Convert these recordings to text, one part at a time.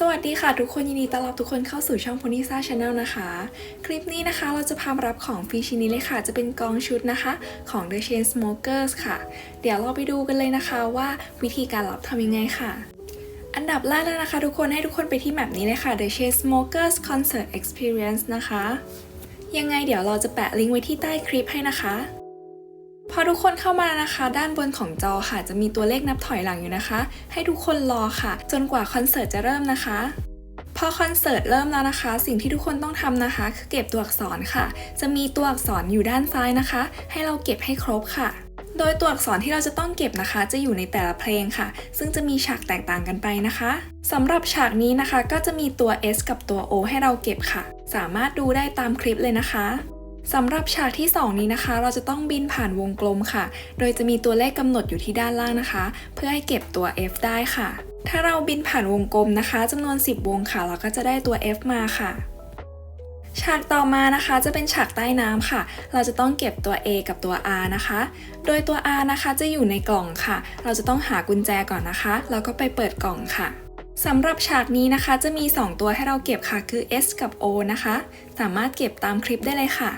สวัสดีค่ะทุกคนยินดีต้อนรับทุกคนเข้าสู่ช่อง p o n y s a Channel นะคะ คลิปนี้นะคะเราจะพามารับของฟรีชิ้นนี้เลยค่ะ จะเป็นกองชุดนะคะ ของ The Chain Smokers ค่ะ เดี๋ยวเราไปดูกันเลยนะคะว่าวิธีการรับทำยังไงค่ะ อันดับแรกเลยนะคะ ทุกคนให้ทุกคนไปที่แมปนี้เลยค่ะ The Chain Smokers Concert Experience นะคะ ยังไงเดี๋ยวเราจะแปะลิงก์ไว้ที่ใต้คลิปให้นะคะ พอทุกคนเข้ามานะคะ ด้านบนของจอค่ะ จะมีตัวเลขนับถอยหลังอยู่นะคะ ให้ทุกคนรอค่ะ จนกว่าคอนเสิร์ตจะเริ่มนะคะพอคอนเสิร์ตเริ่มแล้วนะคะ สิ่งที่ทุกคนต้องทำนะคะ คือเก็บตัวอักษรค่ะ จะมีตัวอักษรอยู่ด้านซ้ายนะคะ ให้เราเก็บให้ครบค่ะ โดยตัวอักษรที่เราจะต้องเก็บนะคะ จะอยู่ในแต่ละเพลงค่ะ ซึ่งจะมีฉากแตกต่างกันไปนะคะสำหรับฉากนี้นะคะ ก็จะมีตัว S กับตัว O ให้เราเก็บค่ะ สามารถดูได้ตามคลิปเลยนะคะ สำหรับฉากที่ 2 นี้นะคะ เราจะต้องบินผ่านวงกลมค่ะ โดยจะมีตัวเลขกำหนดอยู่ที่ด้านล่างนะคะ เพื่อให้เก็บตัว F ได้ค่ะ ถ้าเราบินผ่านวงกลมนะคะจำนวน 10 วงค่ะ เราก็จะได้ตัว F มาค่ะ ฉากต่อมานะคะจะเป็นฉากใต้น้ำค่ะ เราจะต้องเก็บตัว A กับตัว R นะคะ โดยตัว R นะคะจะอยู่ในกล่องค่ะ เราจะต้องหากุญแจก่อนนะคะ แล้วก็ไปเปิดกล่องค่ะสำหรับฉากนี้นะคะจะมี 2 ตัวให้เราเก็บค่ะคือ S กับ O นะคะ สามารถเก็บตามคลิปได้เลยค่ะ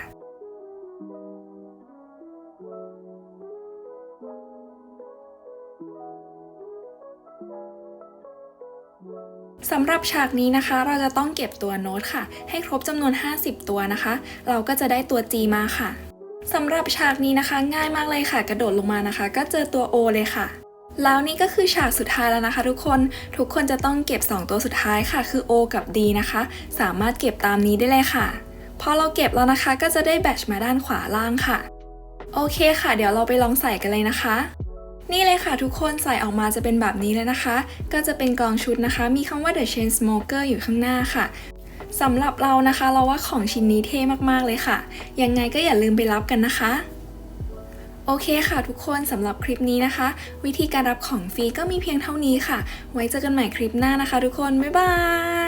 สำหรับฉากนี้นะคะ เราจะต้องเก็บตัวโน้ตค่ะ ให้ครบจำนวน 50 ตัวนะคะ เราก็จะได้ตัว G มาค่ะสำหรับฉากนี้นะคะ ง่ายมากเลยค่ะ กระโดดลงมานะคะ ก็เจอตัว O เลยค่ะ แล้วนี่ก็คือฉากสุดท้ายแล้วนะคะ ทุกคนทุกคนจะต้องเก็บ 2 ตัวสุดท้ายค่ะ คือ O กับ D นะคะ สามารถเก็บตามนี้ได้เลยค่ะพอเราเก็บแล้วนะคะ ก็จะได้แบตชมาด้านขวาล่างค่ะ โอเคค่ะ เดี๋ยวเราไปลองใส่กันเลยนะคะ นี่เลยค่ะทุกคนใส่ออกมาจะเป็นแบบนี้เลยนะคะ ก็จะเป็นกองชุดนะคะ มีคำว่า The Chain Smoker อยู่ข้างหน้าค่ะสำหรับเรานะคะ เราว่าของชิ้นนี้เท่มากๆเลยค่ะ ยังไงก็อย่าลืมไปรับกันนะคะ โอเคค่ะทุกคนสำหรับคลิปนี้นะคะ วิธีการรับของฟรีก็มีเพียงเท่านี้ค่ะ ไว้เจอกันใหม่คลิปหน้านะคะ ทุกคน บ๊ายบาย